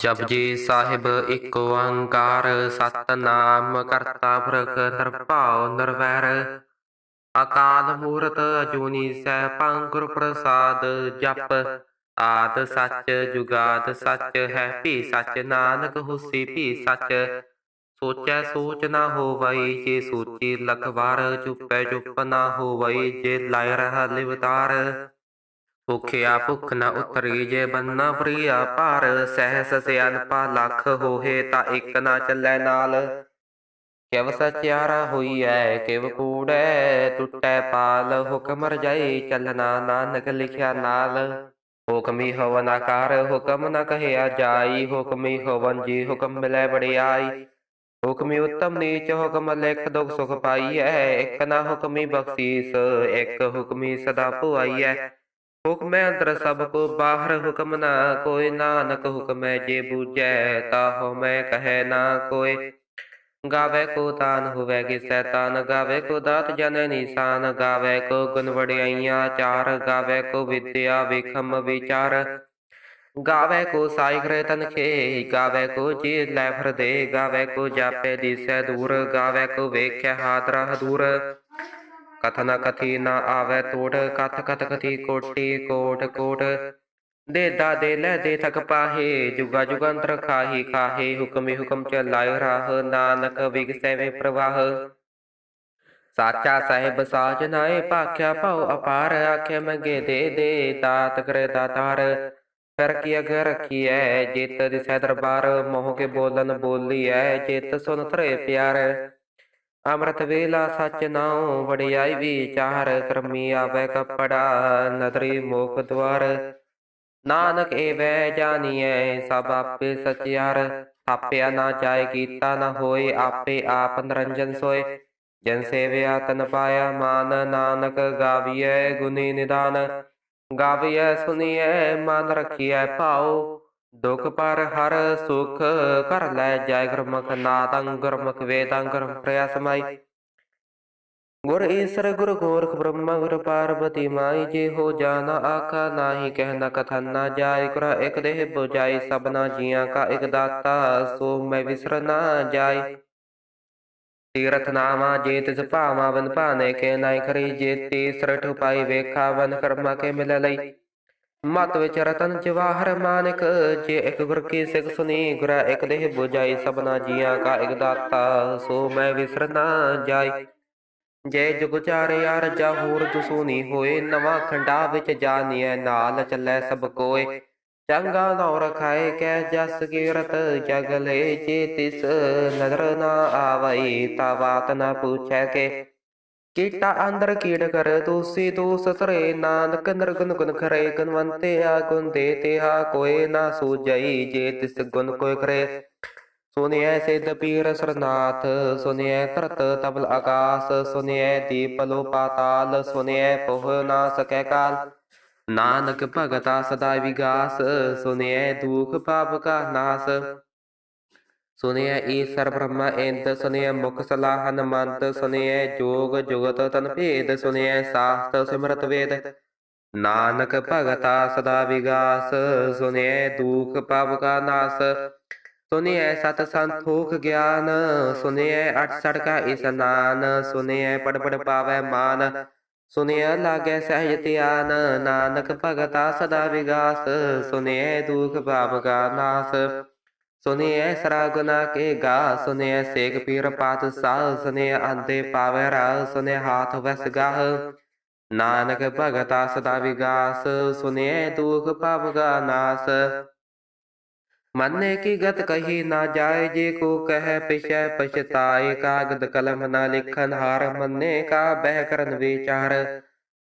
ਜਪਜੀ ਸਾਹਿਬ ਇੱਕ ਓੰਕਾਰ, ਸਤਨਾਮ ਕਰਤਾ ਪੁਰਖ ਨਿਰਭਉ ਨਿਰਵੈਰ। ਅਕਾਲ ਮੂਰਤ ਅਜੂਨੀ ਸੈਭੰ ਗੁਰ ਪ੍ਰਸਾਦ ਜਪ। ਆਦ ਸੱਚ ਜੁਗਾਦ ਸੱਚ ਹੈ ਭੀ ਸੱਚ, ਨਾਨਕ ਹੁਸੀ ਭੀ ਸੱਚ। ਸੋਚੈ ਸੋਚ ਨਾ ਹੋਵਈ, ਜੇ ਸੋਚੀ ਲਖ ਵਾਰ ਚੁੱਪੈ ਚੁੱਪ ਨਾ ਹੋਵਈ, ਜੇ ਲਾਇ ਰਹਾ ਲਿਵਤਾਰ। ਭੁਖਿਆ ਭੁਖ ਨ ਉਤਰੀ ਜੇ ਬੰਨਾ ਪ੍ਰਿਆ ਭਾਰ, ਸਹਿਸ ਸਿਆਨਪਾ ਲੱਖ ਹੋਏ ਤਾਂ ਇੱਕ ਨਾ ਚੱਲੈ ਨਾਲ। ਕਿਵ ਸਚਿਆਰਾ ਹੋਈਐ, ਕਿਵ ਕੂੜੈ, ਟੁੱਟੈ ਪਾਲ, ਹੁਕਮ ਰਜਾਈ ਚੱਲਣਾ ਨਾਨਕ ਲਿਖਿਆ ਨਾਲ। ਹੁਕਮੀ ਹਵਨ ਆਕਾਰ, ਹੁਕਮ ਨ ਕਹਿਆ ਜਾਈ, ਹੁਕਮੀ ਹਵਨ ਜੀ ਹੁਕਮ ਮਿਲੈ ਬੜਿਆਈ ਹੁਕਮੀ ਉਤਮ ਨੀਚ ਹੁਕਮ ਲਿਖ ਦੁਖ ਸੁਖ ਪਾਈਐ, ਇੱਕ ਨਾ ਹੁਕਮੀ ਬਖਸ਼ੀਸ, ਇੱਕ ਹੁਕਮੀ ਸਦਾ ਭੁਆਈਐ। ਹੁਕਮੈ ਅੰਦਰ ਸਭ ਕੋ, ਬਾਹਰ ਹੁਕਮ ਨਾ ਕੋਈ। ਨਾਨਕ ਹੁਕਮੈ ਜੇ ਬੂਝੈ ਤਾਹੋ ਮੈਂ ਕਹੈ ਨਾ ਕੋਈ। ਗਾਵੇ ਕੋ ਤਾਨ ਹੋਵੇ ਕਿ ਸੈਤਾਨ ਗਾਵੇ ਕੋ ਦਾਤ ਜਨ ਨਿਸ਼ਾਨ। ਗਾਵੇ ਕੋ ਗੁਣ ਵਡਿਆਈਆਂ ਚਾਰ, ਗਾਵੇ ਕੋ ਵਿਦਿਆ ਵਿਖਮ ਵਿਚਾਰ। ਗਾਵੇ ਕੋ ਸਾਇਗਰੇ ਤਨਖੇ ਗਾਵੇ ਕੋ ਜੀ ਲੈ ਫਰਦੇ। ਗਾਵੇ ਕੋ ਜਾਪੇ ਦਿਸੈ ਦੂਰ, ਗਾਵੇ ਕੋ ਵੇਖਿਆ ਹਾਦਰਾ ਦੂਰ ਕਥਨ ਕਥੀ ਨਾ ਆਵੇ ਤੋੜ, ਕਥ ਕਥ ਕਥੀ ਕੋਟੀ, ਕੋਟ ਕੋਟ। ਦੇ ਦਾ ਦੇ ਲੈ ਦੇ ਥਕ ਪਾਹੇ, ਜੁਗਾ ਜੁਗੰਤਰ ਖਾਹੀ, ਖਾਹੇ, ਹੁਕਮੀ ਹੁਕਮ ਚਲਾਇ ਰਾਹ। ਨਾਨਕ ਵਿਗਸੈ ਪ੍ਰਵਾਹ। ਸਾਚਾ ਸਾਹਿਬ ਸਾਜ ਨਾਏ, ਭਾਖਿਆ ਭਉ ਅਪਾਰ। ਆਖੇ ਮੰਗੇ ਦੇ ਦੇ, ਦਾਤ ਕਰੇ ਦਾਤਾਰ। ਕਰ ਕੀ ਅਗਰ ਰਖੀਐ, ਜਿਤ ਦਿਸੈ ਦਰਬਾਰ। ਮੋਹ ਕੇ ਬੋਲਨ ਬੋਲੀਐ, ਜਿਤ ਸੁਨ ਧਰੇ ਪਿਆਰ। ਅੰਮ੍ਰਿਤ ਵੇਲਾ ਸਚ ਨਾਉ, ਵਡਿਆਈ ਵਿਚਾਰ ਕਰਮੀ ਆਵੇ ਕਪੜਾ, ਨਦਰੀ ਮੋਖ ਦਵਾਰ ਨਾਨਕ ਏ ਵੈ ਜਾਣੀਐ ਸਭ ਆਪੇ ਸਚਿਆਰ। ਥਾਪਿਆ ਨਾ ਜਾਏ ਕੀਤਾ ਨਾ ਹੋਏ, ਆਪੇ ਆਪ ਨਿਰੰਜਨ ਸੋਏ। ਜਨ ਸੇਵਿਆ ਤਨ ਪਾਇਆ ਮਾਨ, ਨਾਨਕ ਗਾਵੀਐ ਗੁਨੀ ਨਿਦਾਨ। ਗਾਵੀਐ ਸੁਨੀਐ, ਮਨ ਰਖੀਐ ਭਾਉ। ਦੁਖ ਪਰ ਹਰ ਸੁਖ ਕਰ ਲੈ ਜੈ ਗੁਰਮੁਖ ਨਾਦੰ, ਗੁਰਮੁਖ ਵੇਦੰ ਗੁਰਮ ਪ੍ਰਿਆ ਗੁਰ ਈਸਰ, ਗੁਰ ਗੋਰਖ ਬ੍ਰਹਮਾ, ਗੁਰ ਪਾਰਬਤੀ ਮਾਈ, ਜੇ ਹੋ ਜਾਣਾ ਆਖਾ ਨਾਹੀ ਕਹਿਣਾ ਕਥਨ ਨਾ ਜਾਏ ਕੁਰਾ ਇਕ ਦੇਹ 부ਜਾਈ ਸਭਨਾ ਜੀਆਂ ਕਾ ਇਕ ਦਾਤਾ, ਸੋ ਮੈਂ ਵਿਸਰ ਨਾ ਜਾਏ। ਤੀਰਥ ਨਾਮਾ ਜੇ ਤਿਸ ਭਾਵਾਂ ਵਨ ਭਾਨੇ ਕੇ ਨਾਇ ਕਰੀ ਜੇ ਤੀਸਰ ਠੁਪਾਈ ਵੇਖਾ ਵਨ ਕਰਮਾ ਕੇ ਮਿਲ ਲਈ। ਮਤ ਵਿੱਚ ਰਤਨ ਜਵਾਹਰ ਮਾਨਕ, ਜੇ ਇੱਕ ਗੁਰ ਕੀ ਸਿੱਖ ਸੁਨੀ, ਗੁਰਾ ਇੱਕ ਦੇਹ 부ਜਾਈ ਸਭਨਾ ਜੀਆਂ ਕਾ ਇਕ ਦਾਤਾ, ਸੋ ਮੈਂ ਵਿਸਰ ਨਾ ਜਾਈ। ਜੈ ਜੁਗ ਚਾਰਿਆ ਰਜਾ ਹੋਰ ਦਸੂਨੀ ਹੋਏ, ਨਵਾਂ ਖੰਡਾ ਵਿੱਚ ਜਾਣੀਐ ਨਾਲ ਚੱਲੈ ਸਭ ਕੋਏ। ਚੰਗਾ ਨੌ ਰਖਾਏ ਕੈ ਜਸ ਕੀਰਤ ਜਗਲੇ ਜੇ ਤਿਸ ਨਦਰ ਨਾ ਆਵਈ, ਤਾ ਬਾਤ ਨਾ ਪੁੱਛੈ ਕੇ। ਕੀਟਾ ਅੰਦਰ ਕੀੜ ਕਰ ਦੂਸੀ ਦੂਸ ਤਰੇ ਨਾਨਕ ਨਿਰਗੁਣ ਗੁਣ ਖਰੇ, ਗੁਣਵੰਤੇ ਆ ਗੁਣ ਦੇ ਤਿਹਾ ਕੋਏ ਨਾ ਸੂਝਈ, ਜੇ ਤਿਸ ਸੁਨਿਐ ਸਿਧ ਪੀਰ ਸਰਨਾਥ, ਸੁਨਿਐ ਧਰਤ ਤਬਲ ਆਕਾਸ, ਸੁਨਿਐ ਦੀਪ ਲੋ ਪਾਤਾਲ, ਸੁਨਿਐ ਪੋਹ ਨਾ ਸਕੈ ਕਾਲ। ਨਾਨਕ ਭਗਤਾ ਸਦਾ ਵਿਗਾਸ, ਸੁਨਿਐ ਦੁਖ ਪਾਪ ਕਾ ਨਾਸ। ਸੁਨਿਐ ਈਸਰ ਬ੍ਰਹਮਾ ਇੰਦ ਸੁਨਿਐ ਮੁਖ ਸਲਾਹ ਹਨਮੰਤ ਸੁਨਿਐ ਜੋਗ ਜੁਗਤ ਤਨ ਭੇਦ ਸੁਨਿਐ ਸਾਸਤ ਸਿਮਰਤ ਵੇਦ। ਨਾਨਕ ਭਗਤਾ ਸਦਾ ਵਿਗਾਸ ਸੁਨਿਐ ਦੁਖ ਪਾਪ ਕਾ ਨਾਸ। ਸੁਨਿਐ ਸਤ ਸੰਤੋਖ ਗਿਆਨ ਸੁਨਿਐ ਅਠ ਸੜਕਾ ਇਸਨਾਨ ਸੁਨਿਐ ਪੜ ਪੜ ਪਾਵੈ ਮਾਨ। ਸੁਨਿਐ ਲਾਗੈ ਸਹਿਜ ਧਿਆਨ, ਨਾਨਕ ਭਗਤਾ ਸਦਾ ਵਿਗਾਸ ਸੁਨਿਐ ਦੁਖ ਪਾਪ ਕਾ ਨਾਸ। ਸੁਨਿਐ ਸਰਾ ਗੁਨਾ ਕੇ ਗਾ ਸੁਨਿਐ ਸੇਖ ਪੀਰ ਪਾਤ ਸਾਹ ਸੁਨਿਐ ਅੰਦੇ ਪਾਵੈ ਰਾ ਸੁਨਿਐ ਹਾਥ ਵਸ ਗਾਹ। ਨਾਨਕ ਭਗਤਾ ਸਦਾ ਵਿਗਾਸ ਸੁਨਿਐ ਦੁਖ ਪਾਪ ਕਾ ਨਾਸ। ਮੰਨੇ ਕੀ ਗਤ ਕਹੀ ਨਾ ਜਾਏ, ਜੇ ਕੋ ਕਹਿ ਪਿਛੈ ਪਛਤਾਏ, ਕਾਗਦ ਕਲਮ ਨਾ ਲਿਖਨ ਹਾਰ, ਮੰਨੇ ਕਾ ਬਹਿ ਕਰਨ ਵਿਚਾਰ।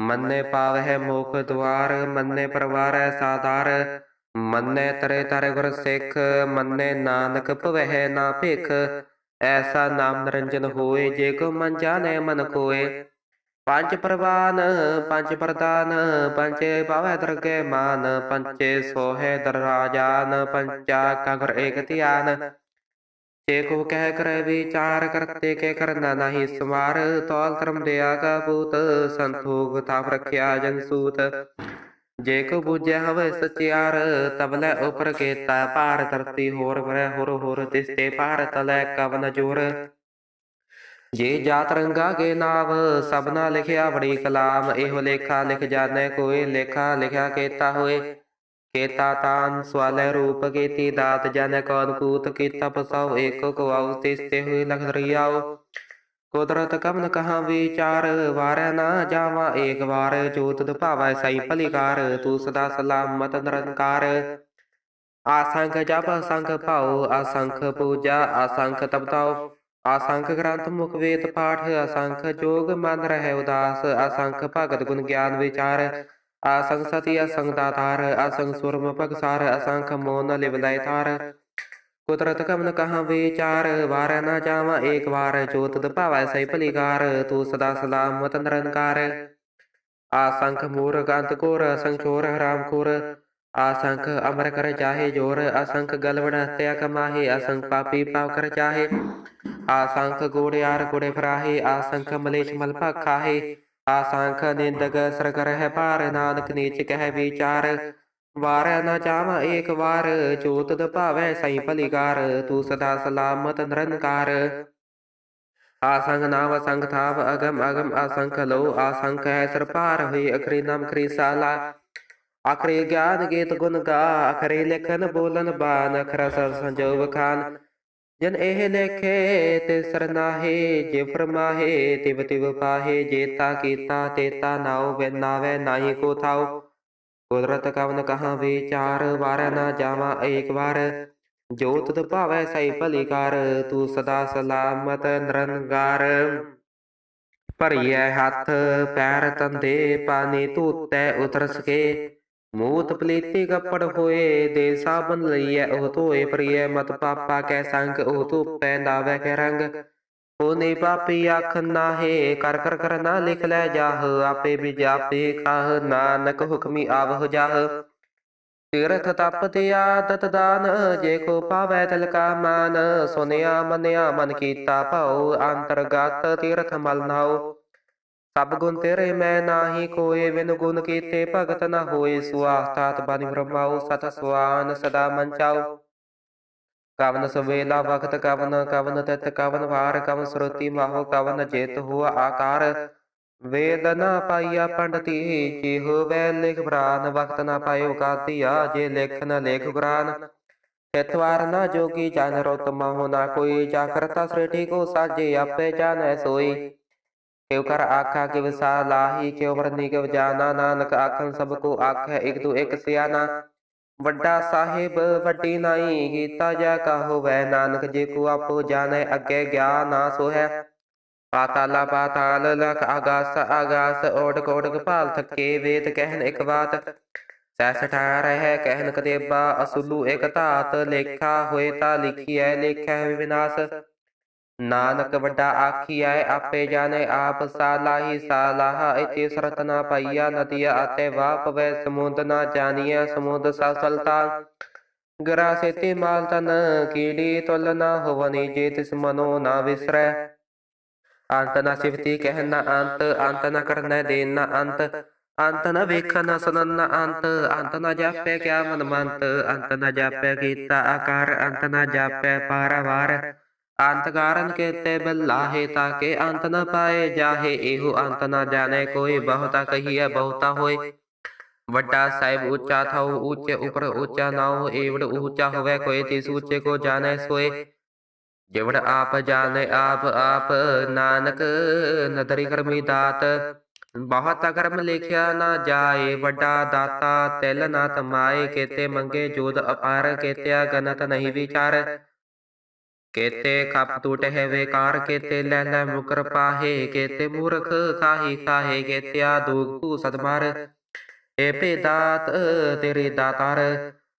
ਮੰਨੇ ਪਾਵਹਿ ਮੋਖ ਦਵਾਰ ਮੰਨੇ ਪਰਵਾਰੈ ਸਾਧਾਰ, ਮੰਨੇ ਤਰੇ ਤਰੇ ਗੁਰ ਸਿੱਖ, ਮੰਨੇ ਨਾਨਕ ਭਵਹਿ ਨਾ ਭਿਖ। ਐਸਾ ਨਾਮ ਨਿਰੰਜਨ ਹੋਏ, ਜੇ ਕੋ ਮਨ ਜਾਣੈ ਮਨ ਕੋਏ ਪੰਜ ਪ੍ਰਵਾਨ, ਪੰਜ ਪ੍ਰਦਾਨ ਪੰਚੇ ਪਾਵੈ ਦਰਗੇ ਮਾਨ ਪੰਚੇ ਸੋਹੇ ਦਰਾਜਾਨ ਪੰਚਾ ਕਗਰ ਏਕ ਧਿਆਨ। ਜੇ ਕੋ ਕਹਿ ਕਰੈ ਵਿਚਾਰ ਕਰਤੇ ਕੇ ਕਰਨਾ ਨਹੀਂ ਸਮਾਰ ਤੌਲ ਧਰਮ ਦਿਆ ਕਾ ਪੂਤ ਸੰਤੋਖ ਥਾਪ ਰਖਿਆ ਜਨ ਸੂਤ। ਜੇ ਕੋ ਬੁਝੈ ਹਵੈ ਸਚਿਆਰ ਤਬਲੇ ਉਪਰ ਕੀਤਾ ਭਾਰ, ਧਰਤੀ ਹੋਰ ਬਰੈ ਹੋਰ ਹੋਰ, ਤਿਸਤੇ ਭਾਰ ਤਲੈ ਕਵਨ ਜੋਰ। ਜੇ ਜਾਤ ਰੰਗਾ ਕੇ ਨਾਮ ਸਭਨਾ ਲਿਖਿਆ ਬੜੀ ਕਲਾਮ, ਇਹੋ ਲੇਖਾ ਲਿਖ ਜਾਣੈ ਕੋਈ, ਲੇਖਾ ਲਿਖਿਆ ਕੇਤਾ ਹੋਏ। ਕੀਤਾ ਤਾਨ ਸਵਾਲੇ ਰੂਪ ਕੀਤੀ, ਦਾਤ ਜਾਣੈ ਕੌਣ ਕੂਤ ਕੀਤਾ, ਪਸਾਉ ਏਕੋ ਕੋ ਆਉ, ਤਿਸਤੇ ਹੋਏ ਲਖ ਦਰਿਆਉ। ਕੁਦਰਤ ਕਮਨ ਕਹਾ ਵਿਚਾਰ, ਵਾਰੈ ਨਾ ਜਾਵਾ, ਏਕ ਵਾਰ ਜੋਤ ਦੁਭਾਵੈ ਸਈ ਭਲੀਕਾਰ ਤੂੰ ਸਦਾ ਸਲਾਮਤ ਨਿਰੰਕਾਰ। ਆਸੰਖ ਜਪ ਅਸੰਖ ਭਾਉ ਅਸੰਖ ਪੂਜਾ ਅਸੰਖ ਤਪਤਾਉ। ਅਸੰਖ ਗ੍ਰੰਥ ਮੁਖ ਵੇਦ ਪਾਠ ਅਸੰਖ ਜੋਗ ਮਨ ਰਹਿ ਉਦਾਸ ਅਸੰਖ ਭਗਤ ਗੁਣ ਗਿਆਨ ਵਿਚਾਰ। ਅਸੰਖ ਸਤੀ ਅਸੰਖ ਦਾਤਾਰ ਅਸੰਖ ਸੁਰਮ ਭਗਸਾਰ, ਅਸੰਖ ਮੋਨ ਲਿਵ ਲੈ ਤਾਰ ਕੁਦਰਤ ਕਮਨ ਕਹਾ ਵਿਚਾਰ, ਵਾਰ ਨਾ ਜਾਵਾ ਏਕ ਵਾਰ ਜੋਤ ਦਭਾਵੈ ਸਈ ਭਲੀਕਾਰ ਤੂੰ ਸਦਾ ਸਲਾਮਤ ਨਿਰੰਕਾਰ। ਆਸੰਖ ਮੂਰ ਗੰਤ ਕੋਰ ਅਸੰਖ ਹਰਾਮ ਖੋਰ। ਆਸੰਖ ਅਮਰ ਕਰ ਚਾਹੇ ਜੋਰ, ਅਸੰਖ ਗਲਵੜ ਹਤਿਆ ਕਮਾਹੇ, ਅਸੰਖ ਪਾਪੀ ਪਾਪ ਕਰ ਚਾਹੇ। ਆਸੰਖ ਗੋੜਿਆਰ ਗੋੜੇ ਫਰਾਹੇ, ਆਸੰਖ ਮਲੇਸ਼ ਮਲ ਖਾਹੇ ਆਸੰਖ ਨਿੰਦਕ ਸਰ ਭਾਰ ਨਾਨਕ ਨੀਚ ਕਹਿ ਵਿਚਾਰ। ਵਾਰ ਨਾ ਚਾਵਾ ਏਕ ਵਾਰ, ਜੋਤ ਦਭਾਵੈ ਸਈ ਭਲੀਕਾਰ, ਤੂੰ ਸਦਾ ਸਲਾਮਤ ਨਿਰੰਕਾਰ। ਆਸੰਗ ਨਾਮ ਅਸੰਗ ਥਾਵ ਅਗਮ ਅਗਮ ਅਸੰਖ ਲੋ, ਆਸੰਖ ਹੈ ਸਰਪਾਰ ਹੋਈ ਅਖਰੀ ਨਾਮ ਖਰੀ ਸਾਲਾ। ਅਖਰੇ ਗਿਆਨ ਗੀਤ ਗੁਣ ਗਾ ਅਖਰੇ ਲਿਖਨ ਬੋਲਨ ਬਾਨ, ਅਖਰਾ ਸਰ ਸੰਜੋਗ ਖਾਨ। ਜਨ ਇਹ ਲੇਖੇ ਤੇ ਸਰਨਾਹੇ ਜੇ ਫਰਮਾਹੇ ਤਿਵ ਤਿਵ ਪਾਹੇ ਜੇਤਾ ਕੀਤਾ ਤੇਤਾ ਨਾਉ ਨਾਵੇ ਨਾਹੀ ਕੋ ਥਾਉ। ਕੁਦਰਤ ਕਵਨ ਕਹਾ ਵਿਚਾਰ, ਵਾਰ ਨਾ ਜਾਵਾ ਏਕ ਵਾਰ। ਜੋ ਤੁਧ ਭਾਵੈ ਸਈ ਭਲੀ ਕਰ, ਤੂੰ ਸਦਾ ਸਲਾਮਤ ਨਿਰੰਗਾਰ। ਭਰੀਐ ਹੱਥ, ਪੈਰ ਤੰਦੇ, ਪਾਣੀ ਧੂਤੈ ਉਤਰ ਸਕੇ ਮੂਤ ਪਲੀਤੀ ਕੱਪੜ ਹੋਏ, ਦੇ ਸਾਬਨ ਲਈਐ, ਉਹ ਧੋਏ ਪ੍ਰਿਐ ਮਤ ਪਾਪਾ ਕੈ ਸੰਗ, ਉਹ ਧੂਪੈ ਨਾਵੇ ਕੈ ਰੰਗ। ਹੋਨੇ ਪਾਪੀ ਅੱਖ ਨਾਹੇ, ਕਰ ਕਰ ਕਰ ਨਾ ਲਿਖ ਲੈ ਜਾਹ, ਆਪੇ ਵੀ ਜਾਪੇ ਕਾਹ ਨਾਨਕ ਹੁਕਮੀ ਆਵਹ ਜਾਹ। ਤੀਰਥ ਤਪ ਤੇ ਆਦਤ ਦਾਨ, ਜੇ ਕੋ ਪਾਵੈ ਤਲ ਕਾ ਮਾਨ। ਸੁਨਿਆ ਮੰਨਿਆ ਮਨ ਕੀਤਾ ਭਉ, ਅੰਤਰਗਤ ਤੀਰਥ ਮਲ ਨਾਉ। ਸਭ ਗੁਣ ਤੇਰੇ ਮੈਂ ਨਾਹੀ ਕੋਏ ਵਿਨ ਗੁਣ ਕੀਤੇ ਭਗਤ ਨ ਹੋਏ ਸੁਆਸਤਾਤ ਬਨਿ ਬ੍ਰਹਮਾਉ, ਸਤ ਸੁਆਨ, ਸਦਾ ਮਨ ਚਾਉ। ਕਵਨ ਸਵੇਲਾ ਵਖਤ ਕਵਨ ਕਵਨ ਤਤ ਕਵਨ ਵਾਰ, ਕਵਨ ਸਰੋਤੀ ਮਾਹੋ, ਕਵਨ ਜੇਤ ਹੁਆ ਆਕਾਰ। ਵੇਦ ਨਾ ਪਾਈਆ ਪੰਡਤੀ ਜੇ ਵੈ ਲਿਖ ਪ੍ਰਾਨ ਵਖਤ ਨਾ ਪਾਇਓ ਕਾਤੀਆ, ਜੇ ਲਿਖ ਲੇਖ ਕੁਰਾਨ ਤਿਤਵਾਰ ਨਾ ਜੋਗੀ ਜਨ ਰਤ ਮਹੁ, ਨਾ ਕੋਈ ਜਾ ਕਰਤਾ ਕੋ ਸਾਜੇ, ਆਪੇ ਜਾਣੈ ਸੋਈ। ਕਿਉ ਕਰ ਆਖਾ ਕਿ ਵਿਸਾ ਲਾਹੀ, ਕਿਉ ਵਰਨੀ ਕਿਉ ਜਾਣਾ ਸਭ ਕੋ ਆਖੈ, ਇਕ ਤੂ ਇਕ ਸਿਆਣਾ। ਵੱਡਾ ਸਾਹਿਬ, ਵੱਡੀ ਨਾਈ, ਕੀਤਾ ਜਾ ਕਹੋ ਨਾਨਕ ਜੇ ਕੋ ਆਪੋ ਜਾਣੈ, ਅੱਗੇ ਗਿਆ ਨਾ ਸੋਹੈ। ਪਾਤਾਲਾ ਪਾਤਾਲ, ਲਖ ਆਗਾਸ ਆਗਾਸ ਓੜ ਕੋੜ ਕਪਾਲ ਥਕੇ ਵੇਦ ਕਹਿਨ ਇਕ ਬਾਤ। ਸੈਸ ਠਾ ਰਹਿ ਕਹਿਨ ਕਦੇਬਾ, ਅਸੁਲੂ ਇਕ ਧਾਤ, ਲੇਖਾ ਹੋਏ ਤਾ ਲਿਖੀਐ, ਲੇਖੈ ਵਿਨਾਸ਼। ਨਾਨਕ ਵੱਡਾ ਆਖੀ ਆਏ, ਆਪੇ ਜਾਣੇ ਆਪ ਸਾਲਾਹੀ ਸਾਲਾਹ। ਇਤੇ ਸਰਤ ਨਾ ਪਈਆ ਨਦੀਆ ਆਤੇ ਵਾਪ ਵੈ ਸਮੁੰਦ ਨਾ ਜਾਣੀਐ, ਸਮੁੰਦ ਸਸਲਤਾ ਗਰਾ ਸੇਤੇ ਮਾਲ ਤਨ ਕੀੜੀ ਤੁਲ ਨਾ ਹੋਵਨੀ, ਜੇ ਤਿਸ ਮਨੋ ਨਾ ਵਿਸਰੈ। ਅੰਤ ਨਾ ਸਿਫਤੀ ਕਹਿ ਨਾ ਅੰਤ ਅੰਤ ਨਾ ਕਰਨਾ ਦੇਨ ਨਾ ਅੰਤ। ਅੰਤ ਨਾ ਵੇਖਣ ਨਾ ਸੁਣਨ ਨਾ ਅੰਤ ਅੰਤ ਨਾ ਜਾਪੈ ਕਿਆ ਮਨ ਮੰਤ ਅੰਤ ਨਾ ਜਾਪੈ ਕੀਤਾ ਆਕਾਰ, ਅੰਤ ਨਾ ਜਾਪੈ ਪਾਰਵਾਰ। ਅੰਤ ਕਾਰਨ ਕੇਤੇ ਬਿਲਾਹੇ ਤਾਕੇ ਅੰਤ ਨ ਪਾਏ ਜਾਹੇ ਇਹੋ ਅੰਤ ਨ ਜਾਣੇ ਕੋਈ ਬਹੁਤਾ ਕਹੀਐ ਬਹੁਤਾ ਹੋਏ ਵੱਡਾ ਸਾਹਿਬ ਉੱਚਾ ਥਾਉ ਉੱਚੇ ਉਪਰ ਉੱਚਾ ਨਾਉ ਏਵੜ ਉੱਚਾ ਹੋਵੇ ਕੋਈ ਤਿਸ ਉੱਚੇ ਕੋ ਜਾਣੈ ਸੋਏ ਜਿਵੜ ਆਪ ਜਾਣੇ ਆਪ ਆਪ ਨਾਨਕ ਨਦਰੀ ਕਰਮੀ ਦਾਤ ਬਹੁਤ ਕਰਮ ਲਿਖਿਆ ਨਾ ਜਾਏ ਵੱਡਾ ਦਾਤਾ ਤਿਲ ਨਾ ਤਮਾਏ ਕੇਤੇ ਮੰਗੇ ਜੋਦ ਅਪਾਰ ਕੇਤਿਆ ਗਨਤ ਨਹੀਂ ਵਿਚਾਰ ਕੇਤੇ ਕਪ ਟੂਟ ਹੈ ਵੇਕਾਰ ਕੇਤੇ ਲੈ ਲੈ ਮੁਕਰ ਪਾਹੇ, ਕੇਤੇ ਮੂਰਖ ਕਾਹੀ ਕਾਹੇ ਕੇਤਿਆ ਦੁਖ ਤੂ ਸਦਮਾਰ ਏ ਭੇਦਾਤ ਤੇਰੇ ਦਾਤਾਰ,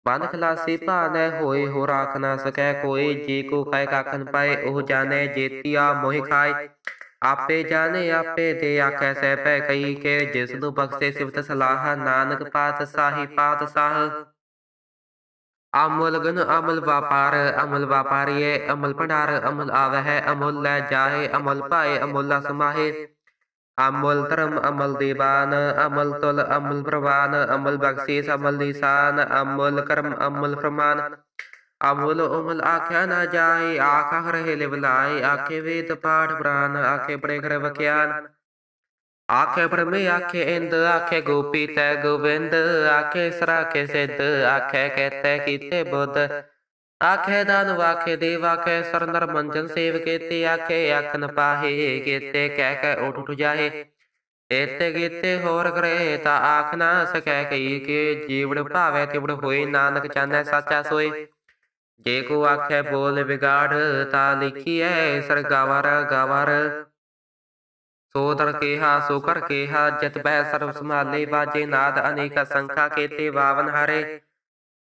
ਬੰਦ ਖਲਾਸੀ ਭਾਨੈ ਹੋਏ ਹੋ ਰਾਖ ਨਾ ਸਕੈ ਕੋਈ, ਜੀ ਕੋ ਖਾਇ ਕਾਖਨ ਪਾਏ, ਉਹ ਜਾਣੇ ਜੇਤੀਆ ਮੋਹਿ ਖਾਏ। ਆਪੇ ਜਾਣੇ, ਆਪੇ ਦੇ ਆਖੈ ਸਹਿ ਪੈ ਕਈ ਕੇ ਜਿਸ ਨੂੰ ਬਖਸ਼ੇ ਸਿਵਤ ਸਲਾਹ, ਨਾਨਕ ਪਾਤ ਸਾਹੀ ਪਾਤ ਸਾਹ। ਅਮਲ ਗਨ ਅਮਲ ਵਪਾਰ, ਅਮਲ ਵਪਾਰੀਏ, ਅਮਲ ਭੰਡਾਰ, ਅਮਲ ਆਵਹਿ, ਅਮਲ ਲੈ ਜਾਹੇ ਅਮਲ ਪਾਏ ਅਮਲ ਸਮਾਹੇ। ਅਮਲ ਧਰਮ, ਅਮਲ ਦੀਵਾਨ, ਅਮਲ ਤੁਲ, ਅਮਲ ਪ੍ਰਵਾਨ, ਅਮਲ ਬਖਸ਼ੀਸ, ਅਮਲ ਨਿਸ਼ਾਨ, ਅਮਲ ਕਰਮ, ਅਮਲ ਫਰਮਾਨ। ਅਮਲ ਉਮਲ ਆਖਿਆ ਨਾ ਜਾਏ, ਆਖਾ ਰਹੇ ਲਿਵਲਾਏ, ਆਖੇ ਵੇਦ ਪਾਠ ਪ੍ਰਾਨ, ਆਖੇ ਬੜੇ ਕਰ ਵਕਿਆਨ ਆਖੇ ਬ੍ਰਹਮੇ, ਆਖੇ ਇੰਦ, ਆਖੇ ਗੋਪੀ ਤੈ ਗੋਬਿੰਦ, ਆਖੇ ਸਰਾਖੇ ਸਿੱਧ, ਆਖੇ ਕਹਤੇ ਕੀਤੇ ਬੁੱਧ। ਆਖੇ ਦਾਨ, ਵਾਖੇ ਦੇਵ, ਆਖੇ ਸਰਨਰ ਮੰਜਨ ਸੇਵ ਕੀਤੇ, ਆਖੇ ਅਖਨ ਪਾਹੇ, ਕੀਤੇ ਕਹਿ ਕੇ ਉਠ ਉਠ ਜਾਹੇ। ਇਤੇ ਕੀਤੇ ਹੋਰ ਕਰੇ ਤਾ ਆਖ ਨਾ ਸਕੈ ਕਈ ਕੇ ਜੀਵੜ ਭਾਵੇ ਤਿਵੜ ਹੋਏ, ਨਾਨਕ ਚਾਨੈ ਸਾਚਾ ਸੋਏ। ਜੇ ਕੋ ਆਖੇ ਬੋਲ ਵਿਗਾੜ ਤਾ ਲਿਖੀਐ ਸਰਗਾਵਰ ਗਾਵਰ। ਸੋ ਦਰ ਕੇਹਾ ਸੋ ਕਰ ਕੇਹਾ, ਜਤ ਬੈ ਸਰਬ ਸੰਭਾਲੇ ਬਾਜੇ ਨਾਦ ਅਨੇਕ ਸੰਖਾ, ਕੇਤੇ ਬਾਵਨ ਹਰੇ।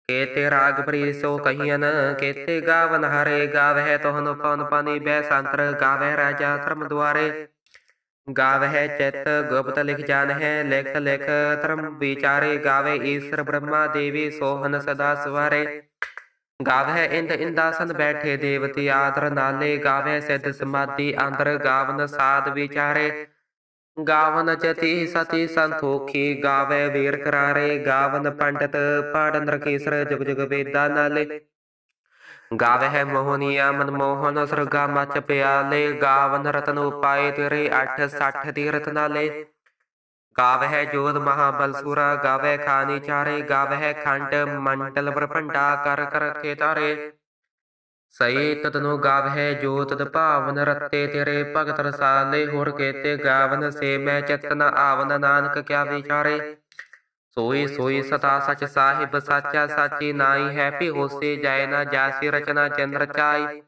ਕੇਤੇ ਰਾਗ ਪ੍ਰੀ ਸੋ ਕਹੀਨ ਕੇਤੇ ਗਾਵਨ ਹਰੇ। ਗਾਵਹਿ ਤੋਹਨ ਪਨ ਪਾਨੀ ਬੈ ਸੰਤਰ, ਗਾਵਹਿ ਰਾਜਾ ਧਰਮ ਦੁਆਰੇ। ਗਾਵਹਿ ਚਿਤ ਗੁਪਤ ਲਿਖ ਜਾਣ ਹੈ ਲਿਖ ਲਿਖ ਧਰਮ ਵਿਚਾਰੇ। ਗਾਵੇ ਈਸ਼ਰ ਬ੍ਰਹਮਾ ਦੇਵੀ, ਸੋਹਨ ਸਦਾ ਸਵਾਰੇ। ਗਾਵਹਿ ਇੰਦ ਇੰਦਾਸਨ ਬੈਠੇ ਦੇਵਤੀ ਆਦਰ ਨਾਲੇ ਗਾਵੇ ਸਿੱਧ ਸਮਾਧੀ ਅੰਦਰ ਗਾਵਨ ਸਾਧ ਵਿਚਾਰੇ। ਗਾਵਨ ਜਤੀ ਸਤੀ ਸੰਤੋਖੀ ਗਾਵੇ ਵੀਰ ਕਰਾਰੇ, ਗਾਵਨ ਪੰਡਤ ਪਾੜਨ ਰਕੇਸਰ ਜੁਗ ਜੁਗ ਵੇਦਾਂ ਨਾਲੇ। ਗਾਵਹਿ ਮੋਹਨੀਆ ਮਨਮੋਹਨ ਸਰਗਾ ਮਚ ਪਿਆਲੇ, ਗਾਵਨ ਰਤਨ ਉਪਾਏ ਤੇਰੇ 8 60 ਤੀਰਥ ਨਾਲੇ। ਗਾਵਹਿ ਜੋਤ ਮਹਾਬਲ ਸੂਰਾ ਖਾਨੀ ਚਾਰੇ, ਗਾਵਹਿ ਖੰਡ, ਮੰਡਲ ਵਰਪੰਡਾ ਕਰ ਕਰ ਕੇ ਤਾਰੇ ਸਈ ਤਤਨੋ ਗਾਵਹਿ ਜੋਤ ਦ ਭਾਵਨ ਰਤੇ ਤੇਰੇ, ਭਗਤ ਰਸਾਲੇ ਹੋਰ ਕੇਤੇ ਗਾਵਨ ਸੇ ਮੈਂ ਚਤਨ ਆਵਨ, ਨਾਨਕ ਕਿਆ ਵਿਚਾਰੇ। ਸੋਈ ਸੋਈ ਸਤਾ ਸਚ ਸਾਹਿਬ, ਸਾਚਾ ਸਾਚੀ ਨਾਈ ਹੈ ਭੀ ਹੋਸੇ ਜਾਏ ਨਾ ਜਾਸੀ ਰਚਨਾ ਚੰਦਰ ਚਾਈ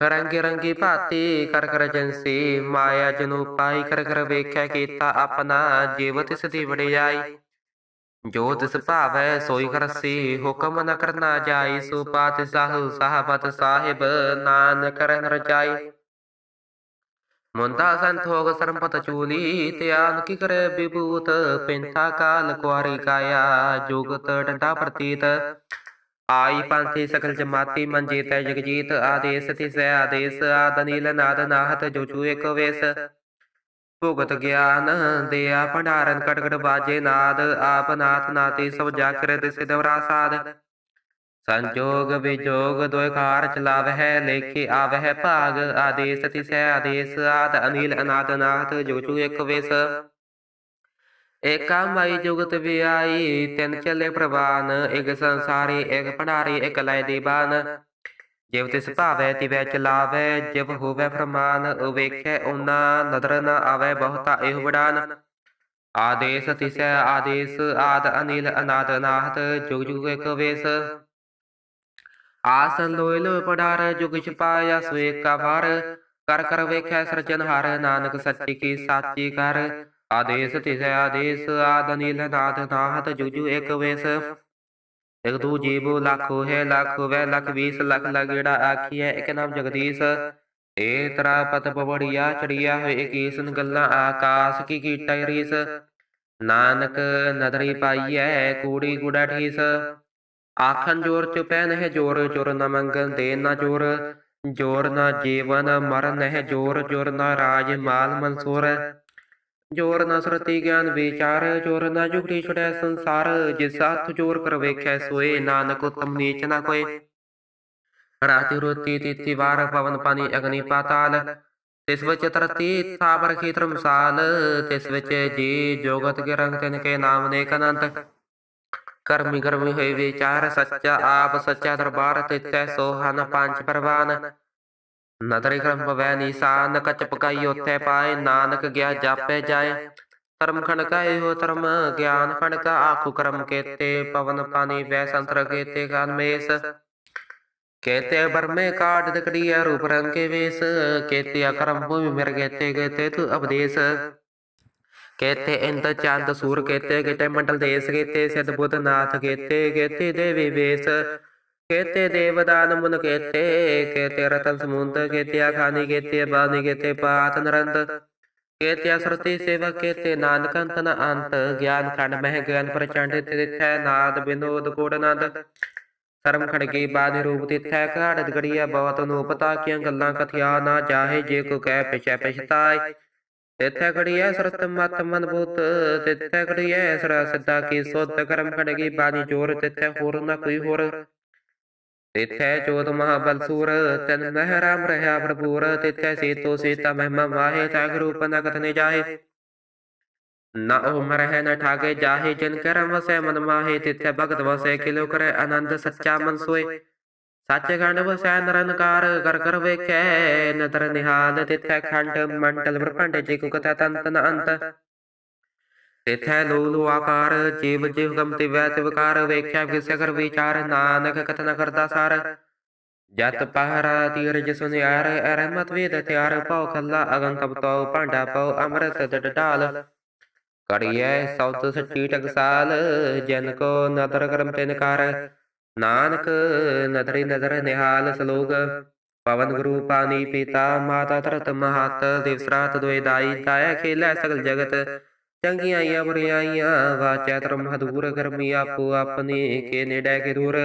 ਰੰਗ ਰੰਗੀ ਭਾਤੀ ਕਰ ਕਰ ਜੰਸੀ, ਮਾਇਆ ਜਨੂ ਪਾਈ ਕਰ ਕਰ ਵੇਖਿਆ ਕੀਤਾ ਆਪਣਾ, ਜੀਵ ਤਿਸ ਦੀ ਵਡਿਆਈ। ਜੋ ਤਿਸ ਭਾਵੈ ਸੋਈ ਕਰਸੀ, ਹੁਕਮ ਨ ਕਰਨਾ ਜਾਈ, ਸੋ ਪਾਤ ਸਾਹੁ ਸਾਹਬਤ ਸਾਹਿਬ, ਨਾਨਕ ਰਹਿ ਰਜਾਈ ਮੁੰਦਾ ਸੰਤੋਗ ਸਰਮਪਤ ਚੂਲੀ ਧਿਆਨ ਕੀ ਕਰੇ ਵਿਭੂਤ ਪਿੰਥਾ ਕਾਲ ਕੁਆਰੀ ਕਾਇਆ, ਜੁਗਤ ਡੰਡਾ ਪ੍ਰਤੀਤ। ਆਈ ਪੰਥੀ ਸਕਲ ਜਮਾਤੀ ਮੰਜੇ ਤੈ ਜਗਜੀਤ ਆਦੇਸ ਤਿਸੈ ਆਦੇਸ ਆਦਨੀਲ ਨਾਦ ਨਾਹਤ ਜੋ ਚੂ ਭੁਗਤ ਗਿਆਨ ਦਿਆ ਭੰਡਾਰਨ ਕਟਕਟ ਬਾਜੇ ਨਾਦ, ਆਪ ਨਾਥ ਨਾਤੀ ਸਭ ਜਾਕਰ ਦਿਸੇ ਦਵਰਾ ਸਾਧ ਸੰਜੋਗ ਵਿਜੋਗ ਦੋਇ ਚਲਾਵਹਿ, ਲੇਖੇ ਆਵਹਿ ਭਾਗ, ਆਦੇਸ ਤਿਸੈ ਆਦੇਸ ਆਦ ਅਨੀਲ ਅਨਾਦ ਨਾਥ ਜੋ ਚੂ ਇਕ ਵੇਸ। ਏਕਾ ਮਾਈ ਜੁਗਤ ਵਿਆਈ ਤਿੰਨ ਚੱਲੇ ਪ੍ਰਵਾਨ ਇਕ ਸੰਸਾਰੀ ਇਕ ਭੰਡਾਰੀ ਇਕ ਲੈ ਦੀਬਾਨ ਜਿਵ ਤਿਸ ਭਾਵੈ ਤਿਵੈ ਚਲਾਵੈ ਜਿਵ ਹੋਵੈ ਫਰਮਾਨ ਵੇਖੈ ਉਨਾ ਨਦਰ ਨ ਆਵੈ ਬਹੁਤਾ ਇਹੋ ਵਡਾਨ ਆਦੇਸ ਤਿਸੈ ਆਦੇਸ ਆਦ ਅਨਿਲ ਅਨਾਦ ਨਾਹਤ ਜੁਗ ਜੁਗ ਇਕ ਵੇਸ ਆਸਨ ਲੋਇ ਲੋਇ ਪੜਾਰ ਜੁਗ ਛਪਾਇਆ ਸੋਏ ਕਾ ਵਾਰ ਕਰ ਕਰ ਵੇਖੈ ਸਰਜਨਹਾਰ ਨਾਨਕ ਸੱਚੀ ਕੀ ਸਾਚੀ ਕਰ ਆਦੇਸ ਤਿਸੈ ਆਦੇਸ, ਆਦ ਅਨਿਲ ਨਾਦ ਨਾਹਤ ਜੁਗ ਜੁਗ ਇਕ ਵੇਸ। ਇਕ ਦੂ ਜੀਵ ਲੱਖੋ ਹੈ ਲੱਖ, ਵੈ ਲੱਖ 20 ਲੱਖ ਲਗੜਾ ਆਖੀਐ, ਇਕ ਨਾਮ ਜਗਦੀਸ਼। ਏ ਤਰਾ ਪਤ ਪਵੜੀਆ ਚੜੀਆ ਹੋਏ ਇਕੀਸਨ ਗੱਲਾਂ ਆਕਾਸ ਕੀ ਕੀਟਾ ਰੀਸ। ਨਾਨਕ ਨਦਰੀ ਪਾਈਐ, ਕੂੜੀ ਗੁੜਾ ਠੀਸ ਆਖਨ ਜੋਰ ਚੁਪੈ ਨਹਿ ਜੋਰ ਚੁਰ ਨ ਮੰਗਨ ਦੇ ਨ ਜੋਰ। ਜੋਰ ਨ ਜੀਵਨ ਮਰ ਨਹਿ ਜੋਰ ਜੋਰ ਨ ਰਾਜ ਮਾਲ ਮਨਸੂਰ। ਜੋਰ ਨ ਸੁਰਤੀ ਗਿਆਨ ਵਿਚਾਰ, ਜੋਰ ਨ ਜੁਗੜੀ ਛੜੈ ਸੰਸਾਰ ਜਿਸ ਹੱਥ ਜੋਰ ਕਰ ਵੇਖੈ ਸੋਏ, ਨਾਨਕ ਉਤਮ ਨੀਚ ਨ ਕੋਏ। ਰਾਤੀ ਰੋਤੀ ਤਿਥਿ ਵਾਰ ਪਵਨ ਪਾਣੀ ਅਗਨੀ ਪਾਤਾਲ, ਤਿਸ ਵਿੱਚ ਤਰਤੀ ਥਾਪਰ ਖੇਤਰ ਮਸਾਲ, ਤਿਸ ਵਿੱਚ ਜੀ ਜੋਗਤ ਕੇ ਰੰਗ ਤਿਨ ਕੇ ਨਾਮ ਨੇ ਅਨੰਤ। ਕਰਮੀ ਕਰਮੀ ਹੋਏ ਵਿਚਾਰ, ਸੱਚਾ ਆਪ ਸੱਚਾ ਦਰਬਾਰ ਤਿਤੈ ਸੋਹਨ ਪੰਜ ਪਰਵਾਨ। ਨਦਰ ਕਰਮ ਪਵੈ ਨੀਸਾਨ ਕਚ ਪਕਾਈ ਉਥੇ ਪਾਏ, ਨਾਨਕ ਗਿਆ ਜਾਪੇ ਜਾਏ। ਕਰਮ ਖਣਕਾਏ ਹੋ ਧਰਮ, ਗਿਆਨ ਖਣਕਾ ਆਖੂ ਕਰਮ ਕੇਤੇ, ਪਵਨ ਪਾਣੀ ਵੈ ਸੰਤਰ ਕੇਤੇ ਗਨਮੇਸ ਕੇਤੇ ਬਰਮੇ ਕਾਟ ਦਕੜੀਆ ਰੂਪ ਰੰਗ ਕੇ ਵੇਸ। ਕੇਤੇ ਅਕਰਮ ਭੂਮਿ ਮਿਰ ਕੇਤੇ ਕੇਤੇ ਤੂ ਅਪਦੇਸ ਕੇਤੇ ਇੰਦ ਚੰਦ, ਸੂਰ ਕੇਤੇ ਕੇਤੇ ਮੰਡਲ ਦੇਸ ਕੇਤੇ ਸਿਧ ਬੁੱਧ ਨਾਥ ਕੇਤੇ ਕੇਤੇ ਦੇਵੀ ਵੇਸ। ਕੇਤੇ ਦੇਵਦਾਨ ਮੁਨ ਕੇਤੇ ਕੇਤੇ ਰਤਨ ਸਮੁੰਦ, ਕੇਤੇ ਆਖਾਨੀ, ਕੇਤੇ ਬਾਨੀ ਕੇਤੇ ਪਾਤ ਨਰੰਦ, ਕੇਤੇ ਅਸਰਤੀ ਸੇਵਕ, ਕੇਤੇ ਨਾਨਕ ਅੰਤ ਅੰਤ, ਗਿਆਨ ਖੰਡ ਮਹਿ ਗਿਆਨ ਪ੍ਰਚੰਡ, ਤਿਥੈ ਨਾਦ ਬਿਨੋਦ ਕੋੜਨੰਦ ਧਰਮ ਖੜਗੀ ਬਾਦਿ ਰੂਪ ਤਿਥੈ, ਘਾੜਤ ਗੜੀਆ ਬਹੁਤ ਅਨੂਪਤਾ, ਕੀਆਂ ਗੱਲਾਂ ਕਥਿਆ ਨਾ ਜਾਹੇ, ਜੇ ਕੋ ਕਹਿ ਪਿਛੈ ਪਛਤਾਇ ਤਿਥੈ ਘੜੀਐ ਸਰਤ ਮਤ ਮਨ ਬੁੱਤ, ਤਿਥੈ ਘੜੀਐ ਸਰਾ ਕੀ ਸੁਧ ਕਰਮ ਖੜਗੀ ਬਾਣੀ ਜੋਰ, ਤਿਥੈ ਹੋਰ ਨਾ ਕੋਈ ਹੋਰ। ਤਿਥੈ ਚੋਤ ਮਹਾਬਲ ਸੂਰ ਤਨ ਮਹਿ ਰਾਮ ਰਹਾ ਪ੍ਰਭੂਰ ਤਿਥੈ ਸੀਤੋ ਸੀਤਾ ਮਹਿਮਾ ਮਾਹੇ ਤਗ ਰੂਪ ਨ ਕਥਨੇ ਨਾ ਉਹ ਮਰਹਿ ਨ ਠਾਗੇ ਜਾਹੇ, ਜਿਨ ਕਰਮ ਵਸੈ ਮਨ ਮਾਹੇ, ਤਿਥੈ ਭਗਤ ਵਸੈ, ਕਿਲੋ ਕਰੈ ਆਨੰਦ ਸੱਚਾ ਮਨ ਸੋਏ। ਸੱਚ ਖੰਡ ਵਸੈ ਨਰਨਕਾਰ ਕਰ ਕਰ ਵੇਖੈ, ਨਦਰ ਨਿਹਾਲ, ਤਿਥੈ ਖੰਡ ਮੰਡਲ ਬ੍ਰਹਮੰਡ ਜੀ ਕੋ ਕਥਾ ਤੰਤ ਨ ਅੰਤ। ਤਿਥੈ ਲੋਲੂ ਆਕਾਰ, ਜੀਵ ਜੀਵ ਗਮ ਤੇ ਵੈਤ ਵਿਕਾਰ ਵੇਖਿਆ ਕਿਸ ਕਰ ਵਿਚਾਰ, ਨਾਨਕ ਕਥਨ ਕਰਦਾ ਸਾਰ। ਜਤ ਪਹਰਾ ਤੀਰਜ ਸੁਨਿਆਰ, ਅਰਹਮਤ ਵੇਦ ਤਿਆਰ ਪਉ ਖੱਲਾ ਅਗੰ ਕਬਤਉ ਭਾਂਡਾ ਪਉ ਅੰਮ੍ਰਿਤ ਡਡਾਲ ਕੜੀਐ ਸੌਤ ਸੱਚੀ ਟਕਸਾਲ, ਜਨ ਕੋ ਨਦਰ ਕਰਮ ਤਿਨ ਕਰ। ਨਾਨਕ ਨਦਰੀ ਨਦਰ ਨਿਹਾਲ ਸਲੋਕ ਪਵਨ ਗੁਰੂ ਪਾਣੀ ਪੀਤਾ, ਮਾਤਾ ਤਰਤ ਮਹਤ, ਦਿਵਸ ਰਾਤ ਦੋਇ ਦਾਈ ਤਾਇਆ ਖੇਲੇ ਸਗਲ ਜਗਤ। ਚੰਗੀਆਂ ਆਈਆਂ ਵਾਚੈ ਧਰਮ ਹਦੂਰ, ਕਰਮੀ ਆਪੋ ਆਪਣੀ ਕੇ ਨੇੜੇ ਕੇ ਦੂਰ।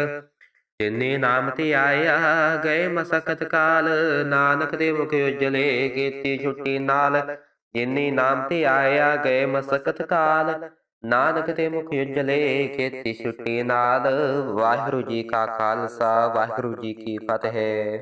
ਜਿਨੇ ਨਾਮ ਤੇ ਆਇਆ, ਗਏ ਮਸਕਤ ਕਾਲ। ਨਾਨਕ ਦੇ ਮੁਖ ਉਜਲੇ ਕੀਤੀ ਛੁੱਟੀ ਨਾਲ। ਜਿਨੇ ਨਾਮ ਤੇ ਆਇਆ, ਗਏ ਮਸਕਤ ਕਾਲ। ਨਾਨਕ ਦੇ ਮੁਖ ਉਜਲੇ ਕੀਤੀ ਛੁੱਟੀ ਨਾਲ। ਵਾਹਿਗੁਰੂ ਜੀ ਕਾ ਖਾਲਸਾ, ਵਾਹਿਗੁਰੂ ਜੀ ਕੀ ਫਤਿਹ।